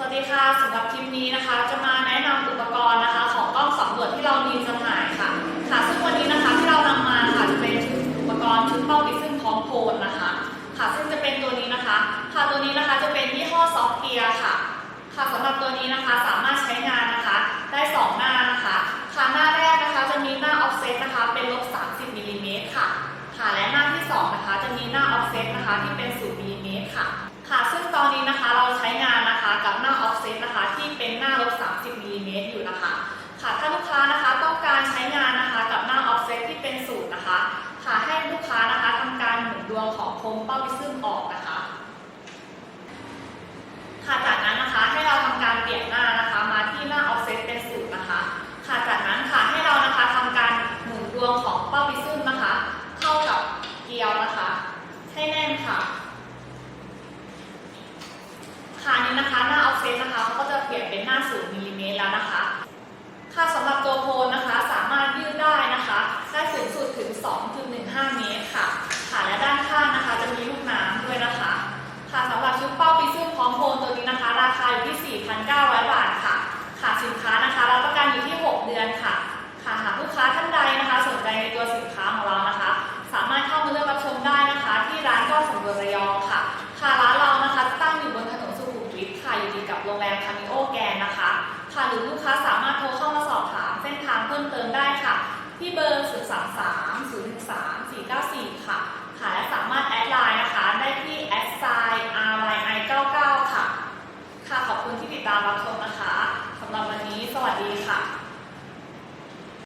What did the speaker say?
วัสดีค่ะสำหรับคลิปนี้นะคะ จะมาแนะนำอุปกรณ์นะคะ ของกล้องสำรวจที่เรามีจำหน่ายค่ะ ค่ะ ซึ่งวันนี้นะคะที่เรานำมาค่ะจะเป็นอุปกรณ์ชุดเป้าดิซึ่งพร้อมโพลนะคะ ค่ะ ซึ่งจะเป็นตัวนี้นะคะ ค่ะตัวนี้นะคะจะเป็นยี่ห้อซอฟเกียร์ค่ะ ค่ะสำหรับตัวนี้นะคะสามารถใช้งานนะคะ ได้สองหน้านะคะค่ะหน้าแรกนะคะจะมีหน้าออฟเซตนะคะ เป็นลบ30มิลลิเมตรค่ะ ค่ะและหน้าที่สองนะคะจะมีหน้าออฟเซตนะคะที่เป็น0 มิลิเมตรอยู่นะคะ ค่ะถ้าลูกค้านะคะต้องการใช้งานนะคะกับหน้าออฟเซตที่เป็นศูนย์นะคะค่ะให้ลูกค้านะคะทำการหมุนดวงของโคมเป้าวิซึมออกนะคะ ค่ะจากนั้นนะคะให้เราทำการเปลี่ยนหน้านะคะ มาที่หน้าออฟเซตเป็นศูนย์นะคะ ค่ะจากนั้นค่ะให้เรานะคะทำการหมุนดวงของเป้าวิซึมนะคะ เข้ากับเกลียวนะคะ ให้แน่นค่ะค่ะนี้นะคะหน้าออฟเซตนะคะเขาก็จะเปลี่ยนเป็นหน้าศูนย์มิลลิเมตรแล้ อกับโรงแรมคามิโอแกนนะคะ ค่ะหรือลูกค้าสามารถโทรเข้ามาสอบถามเส้นทางเพิ่มเติมได้ค่ะ ที่เบอร์0 3 3 0 3 4 9 4 ค่ะ ค่ะและสามารถแอดไลน์นะคะ ได้ที่แอดไซน์ r i 9 9ค่ะ ค่ะขอบคุณที่ติดตามรับชม